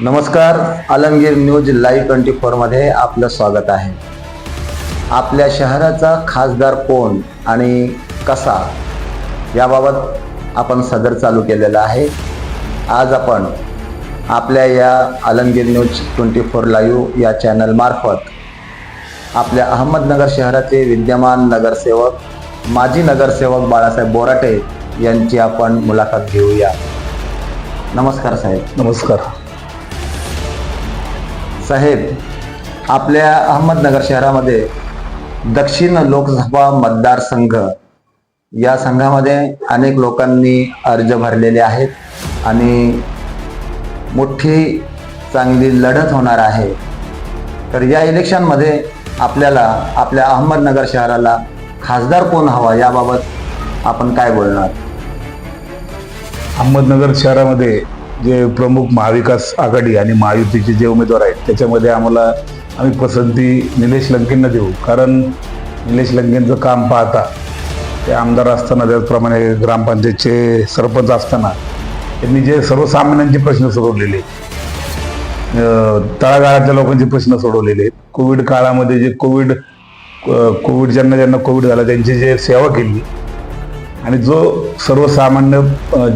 नमस्कार Alamgir news live twenty फोरमध्ये आपलं स्वागत आहे. आपल्या शहराचा खासदार कोण आणि कसा याबाबत आपण सदर चालू केलेला आहे. आज आपण आपल्या या Alamgir news twenty four live या चॅनलमार्फत आपल्या अहमदनगर शहराचे विद्यमान नगरसेवक माजी नगरसेवक बाळासाहेब बोराटे यांची आपण मुलाखत घेऊया. नमस्कार साहेब. नमस्कार. साहेब आपल्या अहमदनगर शहरामध्ये दक्षिण लोकसभा मतदारसंघ या संघामध्ये अनेक लोकांनी अर्ज भरलेले आहेत आणि मोठी चांगली लढत होणार आहे. तर या इलेक्शनमध्ये आपल्याला आपल्या अहमदनगर शहराला खासदार कोण हवा याबाबत आपण काय बोलणार? अहमदनगर शहरामध्ये जे प्रमुख महाविकास आघाडी आणि महायुतीचे जे उमेदवार आहेत त्याच्यामध्ये आम्हाला आम्ही पसंती निलेश लंकेंना देऊ. कारण निलेश लंकेंचं काम पाहता ते आमदार असताना त्याचप्रमाणे ग्रामपंचायतचे सरपंच असताना त्यांनी जे सर्वसामान्यांचे प्रश्न सोडवलेले तळागाळातल्या लोकांचे प्रश्न सोडवलेले आहेत. कोविड काळामध्ये जे कोविड कोविड ज्यांना ज्यांना कोविड झाला त्यांची जे सेवा केली आणि जो सर्वसामान्य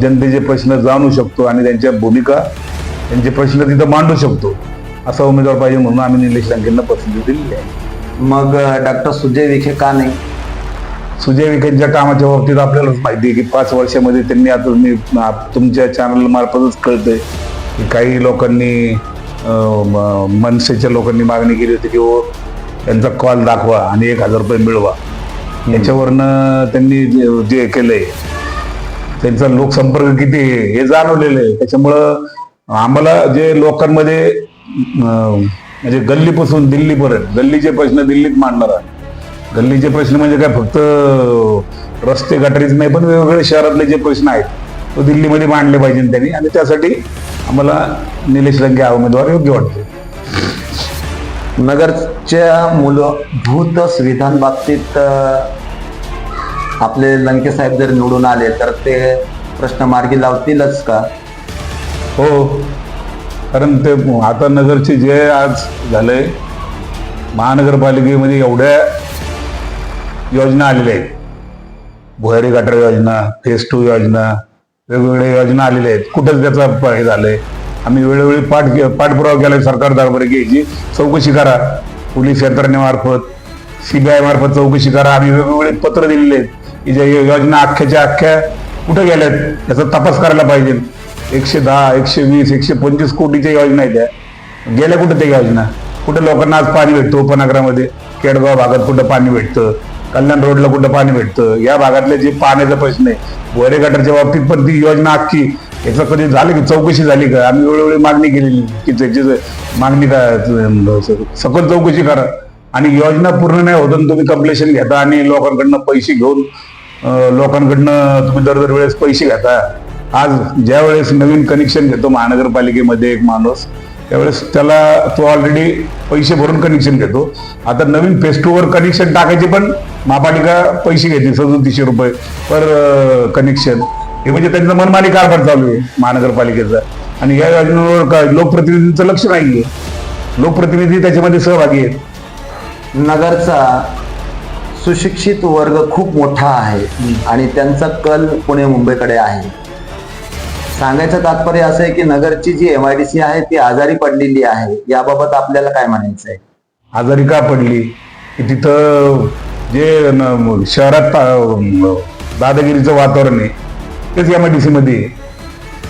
जनतेचे प्रश्न जाणू शकतो आणि त्यांच्या भूमिका त्यांचे प्रश्न तिथं मांडू शकतो असा उमेदवार पाहिजे म्हणून आम्ही निलेश लंकेंना पसंती दिलेली आहे. मग डॉक्टर सुजय विखे का नाही? सुजय विखेंच्या कामाच्या बाबतीत आपल्यालाच माहिती आहे की पाच वर्षामध्ये त्यांनी आता मी तुमच्या चॅनल मार्फतच कळतंय की काही लोकांनी मनसेच्या लोकांनी मागणी केली होती की त्यांचा कॉल दाखवा आणि एक हजार रुपये मिळवा. याच्यावरनं त्यांनी जे- जे केलंय त्यांचा लोकसंपर्क किती आहे हे जाणवलेलं आहे. त्याच्यामुळं आम्हाला जे लोकांमध्ये म्हणजे गल्लीपासून दिल्लीपर्यंत गल्लीचे प्रश्न दिल्लीत मांडणारा गल्लीचे प्रश्न म्हणजे काय फक्त रस्ते गटारीच नाही पण वेगवेगळ्या शहरातले जे प्रश्न आहेत तो दिल्लीमध्ये मांडले पाहिजे त्यांनी. आणि त्यासाठी आम्हाला निलेश लंके हा उमेदवार योग्य वाटतो नगरच्या मूलभूत सुविधांबाबतीत अ, आपले लंके साहेब जर निवडून आले तर ते प्रश्न मार्गी लावतीलच का? हो. कारण ते आता नगरचे जे आज झालंय महानगरपालिकेमध्ये एवढ्या योजना आलेल्या आहेत. भुयारी गटर योजना फेस टू योजना वेगवेगळ्या योजना आलेल्या आहेत. कुठंच त्याचा हे झालंय. आम्ही वेळोवेळी पाठ पाठपुरावा केला सरकार दरबारी घ्यायची चौकशी करा. पोलीस यंत्रणेमार्फत सीबीआय मार्फत चौकशी करा. आम्ही वेगवेगळे पत्र दिलेले आहेत की ज्या योजना अख्ख्याच्या अख्ख्या कुठे गेल्यात याचा तपास करायला पाहिजे. एकशे दहा एकशे वीस एकशे पंचवीस कोटीच्या योजना आहेत त्या. गेल्या कुठं त्या योजना? कुठं लोकांना आज पाणी भेटतं उपनगरामध्ये? केडगाव भागात कुठं पाणी भेटतं? कल्याण रोडला कुठं पाणी भेटतं? या भागातले जे पाण्याचा प्रश्न आहे बोरे गटारच्या बाबतीत पण ती योजना अख्खी याचं कधी झालं की चौकशी झाली का? आम्ही वेळोवेळी मागणी केलेली की त्याची मागणी का सखोल चौकशी करा. आणि योजना पूर्ण नाही होत आणि तुम्ही कम्प्लेशन घेता आणि लोकांकडनं पैसे घेऊन लोकांकडनं तुम्ही दर दर वेळेस पैसे घेता. आज ज्या वेळेस नवीन कनेक्शन घेतो महानगरपालिकेमध्ये एक माणूस त्यावेळेस त्याला तो ऑलरेडी पैसे भरून कनेक्शन घेतो. आता नवीन फेस्टूवर कनेक्शन टाकायचे पण महापालिका पैसे घेते सदोतीसशे रुपये पर कनेक्शन हे म्हणजे त्यांचं मनमानी कारभार चालू आहे महानगरपालिकेचा. आणि या योजनेवर काय लोकप्रतिनिधींचं लक्ष नाहीये. लोकप्रतिनिधी त्याच्यामध्ये सहभागी आहेत. नगरचा सुशिक्षित वर्ग खूप मोठा आहे आणि त्यांचा कल पुणे मुंबईकडे आहे. सांगायचं तात्पर्य असं आहे की नगरची जी एम आय डी सी आहे ती आजारी पडलेली आहे. याबाबत आपल्याला काय म्हणायचं आहे आजारी का पडली? की तिथं जे शहरात दादागिरीचं वातावरण आहे. तेच एम आय डी मध्ये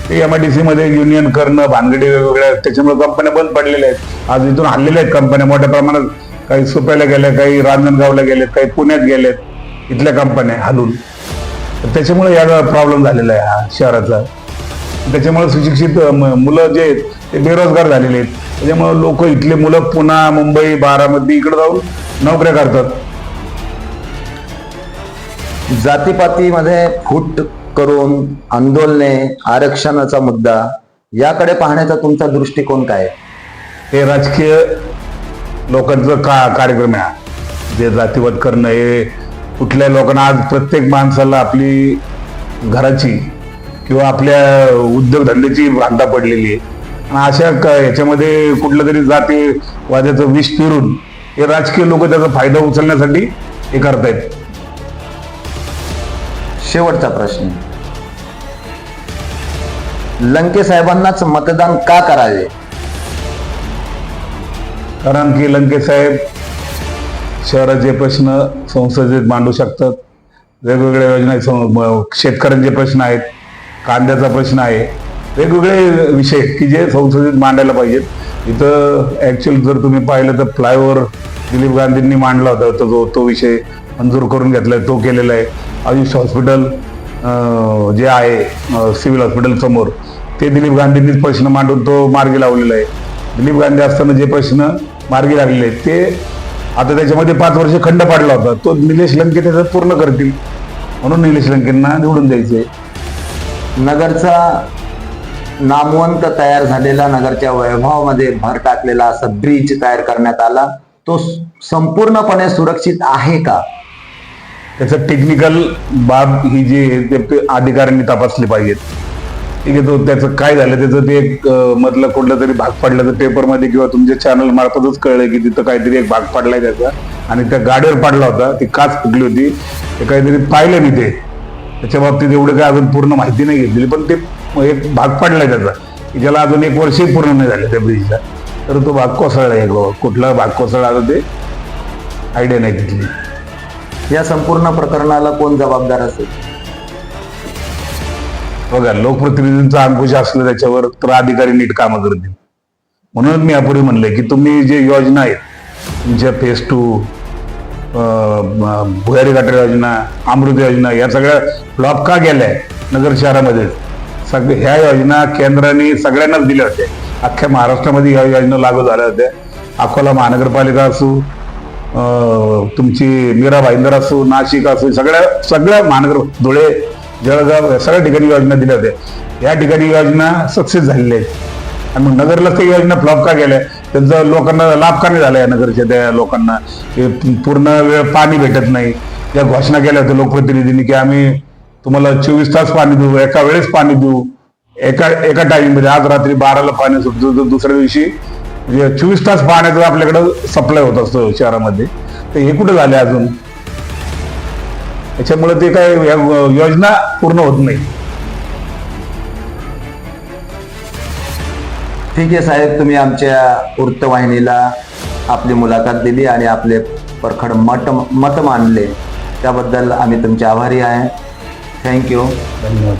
ते एम आय डी मध्ये युनियन करणं भानगडी वेगवेगळ्या त्याच्यामुळे कंपन्या बंद पडलेल्या आहेत. आज इथून हल्लेल्या आहेत कंपन्या मोठ्या प्रमाणात काही सुप्याला गेल्या काही रांजणगावला गेल्यात काही पुण्यात गेल्यात इथल्या कंपन्या हलून. त्याच्यामुळे या प्रॉब्लेम झालेला आहे हा शहराचा. त्याच्यामुळे सुशिक्षित मुलं जे आहेत ते बेरोजगार झालेले आहेत. त्याच्यामुळे लोक इथले मुलं पुन्हा मुंबई बारामती इकडे जाऊन नोकऱ्या करतात. जातीपातीमध्ये फूट करून आंदोलने आरक्षणाचा मुद्दा याकडे पाहण्याचा तुमचा दृष्टिकोन काय? हे राजकीय लोकांचं का कार्यक्रम आहे. जे जातीवाद करणं हे कुठल्या लोकांना आज प्रत्येक माणसाला आपली घराची किंवा आपल्या उद्योगधंद्याची भांडा पडलेली आहे आणि अशा क- याच्यामध्ये कुठलं तरी जातीवाद्याचं विष पेरून हे राजकीय लोक त्याचा फायदा उचलण्यासाठी हे करतायत शेवटचा प्रश्न लंके साहेबांनाच मतदान का करावे? कारण की लंके साहेब शहराचे प्रश्न संसदेत मांडू शकतात वेगवेगळ्या योजना शेतकऱ्यांचे प्रश्न आहेत कांद्याचा प्रश्न आहे वेगवेगळे विषय की जे संसदेत मांडायला पाहिजेत. इथं ॲक्च्युअल जर तुम्ही पाहिलं तर फ्लायओव्हर दिलीप गांधींनी मांडला होता तो जो तो विषय मंजूर करून घेतलाय तो केलेला आहे. आयुष हॉस्पिटल जे आहे सिव्हिल हॉस्पिटल समोर ते दिलीप गांधींनीच प्रश्न मांडून तो मार्गी लावलेला आहे. दिलीप गांधी असताना जे प्रश्न मार्गी लागले आहेत, ते आता त्याच्यामध्ये पाच वर्ष खंड पाडला होता. तो निलेश लंके त्याचं पूर्ण करतील. म्हणून निलेश लंकेंना निवडून द्यायचे नगरचा नामवंत तयार झालेला नगरच्या वैभवामध्ये भर टाकलेला असा ब्रिज तयार करण्यात आला. तो संपूर्णपणे सुरक्षित आहे का? त्याचं टेक्निकल बाब ही जी आहे ते ते अधिकाऱ्यांनी तपासली पाहिजेत. ठीक आहे तो त्याचं काय झालं त्याचं ते एक मधलं कुठलं तरी भाग पडला तर पेपरमध्ये किंवा तुमच्या चॅनल मार्फतच कळलं की तिथं काहीतरी एक भाग पडलाय त्याचा. आणि त्या गाडीवर पडला होता ती काच फुटली होती. ते काहीतरी पाहिलं मी ते. त्याच्या बाबतीत एवढं काय अजून पूर्ण माहिती नाही घेतलेली पण ते एक भाग पडलाय त्याचा. की ज्याला अजून एक वर्षही पूर्ण नाही झालं त्या ब्रिजला तर तो भाग कोसळला गो- कुठला भाग कोसळला आता ते? आयडिया नाही तिथली. या संपूर्ण प्रकरणाला कोण जबाबदार असेल? बघा लोकप्रतिनिधींचा अंकुश असलं त्याच्यावर तर अधिकारी नीट कामं करतील. म्हणून मी यापूर्वी म्हणलंय की तुम्ही जे योजना आहेत तुमच्या फेस टू भुयारी गटर योजना अमृत योजना या सगळ्या फ्लॉप का गेल्या नगर शहरामध्ये? सग ह्या योजना केंद्राने सगळ्यांनाच दिल्या होत्या. अख्ख्या महाराष्ट्रामध्ये ह्या योजना लागू झाल्या होत्या. अकोला महानगरपालिका असू तुमची मीरा भाईंदर असो नाशिक असो सगळ्या सगळ्या महानगर धुळे जळगाव या सगळ्या ठिकाणी योजना दिल्या होत्या. या ठिकाणी योजना सक्सेस झालेल्या आहेत. आणि मग नगरला काही योजना फ्लॉप का गेल्या त्यांचा लोकांना लाभ का नाही झाला या नगरच्या त्या लोकांना? पूर्ण वेळ पाणी भेटत नाही. या घोषणा केल्या होत्या लोकप्रतिनिधींनी की आम्ही तुम्हाला चोवीस तास पाणी देऊ एका वेळेस पाणी देऊ. एका एका टाइममध्ये आज रात्री बाराला पाणी सुटतो तर दुसऱ्या दिवशी चोवीस तास पाण्याचा आपल्याकडं सप्लाय होत असतो शहरामध्ये तर हे कुठे झाले अजून? त्याच्यामुळे ते काय योजना पूर्ण होत नाही. ठीक आहे साहेब तुम्ही आमच्या वृत्तवाहिनीला आपली मुलाखत दिली आणि आपले परखड मत मत मांडले. त्याबद्दल आम्ही तुमचे आभारी आहे. थँक्यू धन्यवाद.